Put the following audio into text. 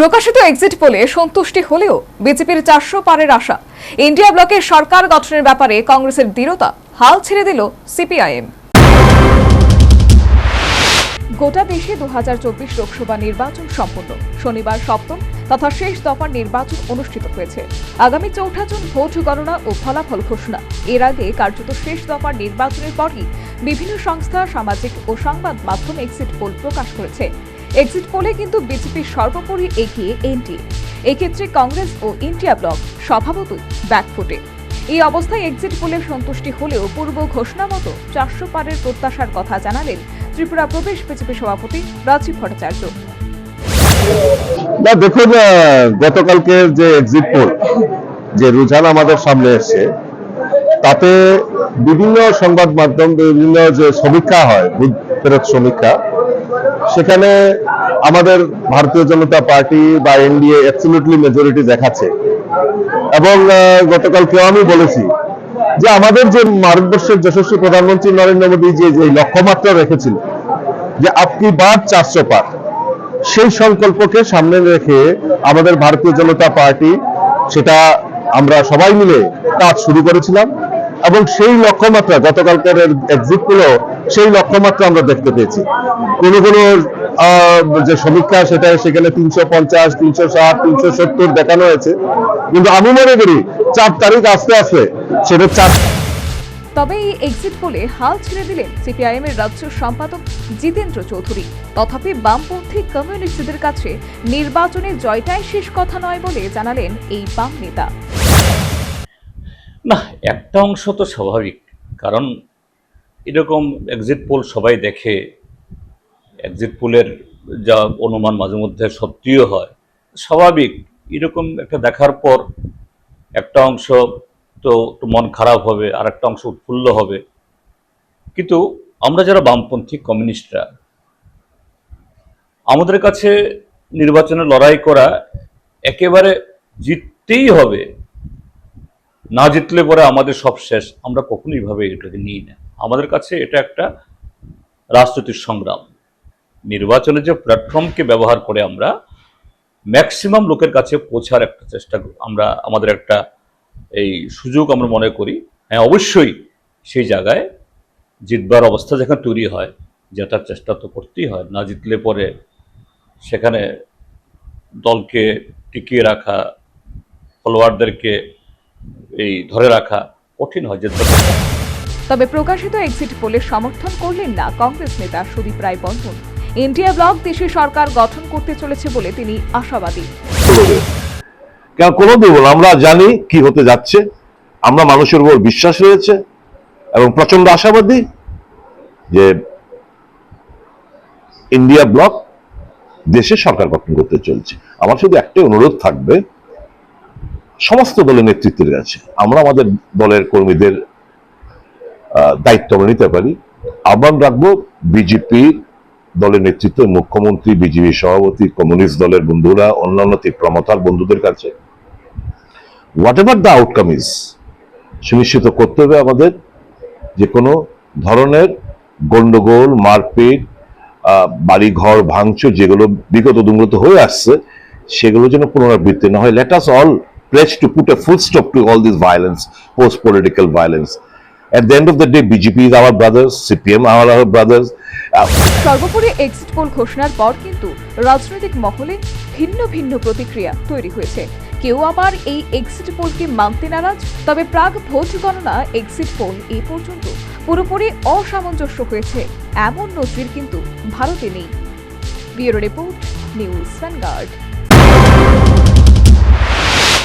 প্রকাশিত এক্সিট পোলে সন্তুষ্টি হলেও বিজেপির চারশো পারের আশা। ইন্ডিয়া ব্লকের সরকার গঠনের ব্যাপারে কংগ্রেসের দৃঢ়তা হাল ছেড়ে দিল সিপিআইএম। গোটা দেশে দু লোকসভা নির্বাচন সম্পন্ন। শনিবার সপ্তম তথা শেষ দফার নির্বাচন অনুষ্ঠিত হয়েছে। আগামী চৌঠা জুন ভোট গণনা ও ফলাফল ঘোষণা। এর আগে কার্যত শেষ দফার নির্বাচনের পরই বিভিন্ন সংস্থা, সামাজিক ও সংবাদ মাধ্যম এক্সিট পোল প্রকাশ করেছে। এক্সিট পোলে কিন্তু বিজেপি সর্বোপরি এগিয়ে এনডিএ এক্ষেত্রে কংগ্রেস ও ইন্ডিয়া ব্লক স্বভাবতই ব্যাকফুটে এই অবস্থায় এক্সিট পোলে সন্তুষ্টি হলেও পূর্ব ঘোষণা মতো চারশো পারের প্রত্যাশার কথা জানালেন ত্রিপুরা প্রদেশ বিজেপি সভাপতি রাজীব ভট্টাচার্য। না, দেখুন গতকালকে যে এক্সিট পোল যে রুঝান আমাদের সামনে এসছে, তাতে বিভিন্ন সংবাদ মাধ্যম, বিভিন্ন যে সমীক্ষা হয় বুথ ফেরত সমীক্ষা সেখানে আমাদের ভারতীয় জনতা পার্টি বা এনডিএ অ্যাবসলিউটলি মেজরিটি দেখাচ্ছে। এবং গতকালকেও আমি বলেছি যে আমাদের যে ভারতবর্ষের যশস্বী প্রধানমন্ত্রী নরেন্দ্র মোদী যে যে লক্ষ্যমাত্রা রেখেছিল, যে আপনি বার চারশো পার, সেই সংকল্পকে সামনে রেখে আমাদের ভারতীয় জনতা পার্টি, সেটা আমরা সবাই মিলে কাজ শুরু করেছিলাম। এবং সেই লক্ষ্যমাত্রা, গতকালকের এক্সিটগুলো, সেই লক্ষ্যমাত্রা আমরা দেখতে পেয়েছি। কোনো কোনো যে সমীক্ষা, সেটা সেখানে তিনশো পঞ্চাশ, তিনশো ষাট, তিনশো সত্তর দেখানো হয়েছে। কিন্তু আমি মনে করি, চার তারিখ আস্তে আস্তে সেটা চার তবে এই এক্সিট পোলে হাল ছেড়ে দিলেন সিপিআইএম এর রাজ্য সম্পাদক জিতেন্দ্র চৌধুরী। তথাপি বামপন্থী কমিউনিস্টদের কাছে নির্বাচনে জয়টাই শেষ কথা নয় বলে জানালেন এই বাম নেতা। না, একটা অংশ তো স্বাভাবিক। কারণ এরকম এক্সিট পোল সবাই দেখে এক্সিট পোলের যা অনুমান মাঝে মধ্যে সত্যিও হয়, স্বাভাবিক। এরকম একটা দেখার পর একটা অংশ তো একটু মন খারাপ হবে আর একটা অংশ উৎফুল্ল হবে। কিন্তু আমরা যারা বামপন্থী কমিউনিস্টরা, আমাদের কাছে নির্বাচনে লড়াই করা একেবারে জিততেই হবে। না জিতলে পরে আমাদের সব শেষ। আমরা কখনোই ভাবে এটাকে নিই না। আমাদের কাছে এটা একটা রাজনৈতিক সংগ্রাম। নির্বাচনে যে প্ল্যাটফর্মকে ব্যবহার করে আমরা ম্যাক্সিমাম লোকের কাছে পৌঁছার একটা চেষ্টা আমরা, আমাদের একটা এই সুযোগ আমরা মনে করি। হ্যাঁ অবশ্যই সেই জায়গায় জিতবার অবস্থা যেখানে তৈরি হয়, জেতার চেষ্টা তো করতেই হয়। না জিতলে পরে সেখানে দলকে টিকিয়ে রাখা ফলোয়ারদেরকে এই ধরে রাখা কঠিন হয় যে তবে প্রকাশিত এক্সিট পোলে সমর্থন করলেন না কংগ্রেস নেতা সুদীপ রায় বর্মন। ইন্ডিয়া ব্লক দেশে সরকার গঠন করতে চলেছে বলে তিনি আশাবাদী। কেন কোনো দুর্বল? আমরা জানি কি হতে যাচ্ছে। আমরা মানুষের উপর বিশ্বাস রয়েছে এবং প্রচণ্ড আশাবাদী যে ইন্ডিয়া ব্লক দেশে সরকার গঠন করতে চলছে। আমার শুধু একটাই অনুরোধ থাকবে সমস্ত দলের নেতৃত্বের কাছে। আমরা আমাদের দলের কর্মীদের দায়িত্ব আমরা নিতে পারি। আহ্বান রাখব বিজেপি দলের নেতৃত্ব, মুখ্যমন্ত্রী, বিজেপি সভাপতি, কমিউনিস্ট দলের বন্ধুরা, অন্যান্য তীব্রমতার বন্ধুদের কাছে। Whatever the outcome is সুনিশ্চিত করতে হবে আমাদের যে কোনো ধরনের গন্ডগোল, মারপিট বাড়িঘর ভাঙচুর যেগুলো বিগত দিনগুলোতে হয়ে আসছে, সেগুলো যেন পুনরাবৃত্তি না হয়। Let us all to put a full stop to all this violence post political violence At the end of the day, BJP is our brothers, CPM are our brothers. Uh, সর্বোপরি এক্সিট পোল ঘোষণার পর কিন্তু রাজনৈতিক মহলে ভিন্ন ভিন্ন প্রতিক্রিয়া তৈরি হয়েছে। কেউ আবার এই এক্সিট পোলকে মানতে নারাজ তবে প্রাক ভোট গণনা এক্সিট পোল এ পর্যন্ত পুরোপুরি অসামঞ্জস্য হয়েছে। এমন নজির কিন্তু ভারতে নেই। Bureau report news vanguard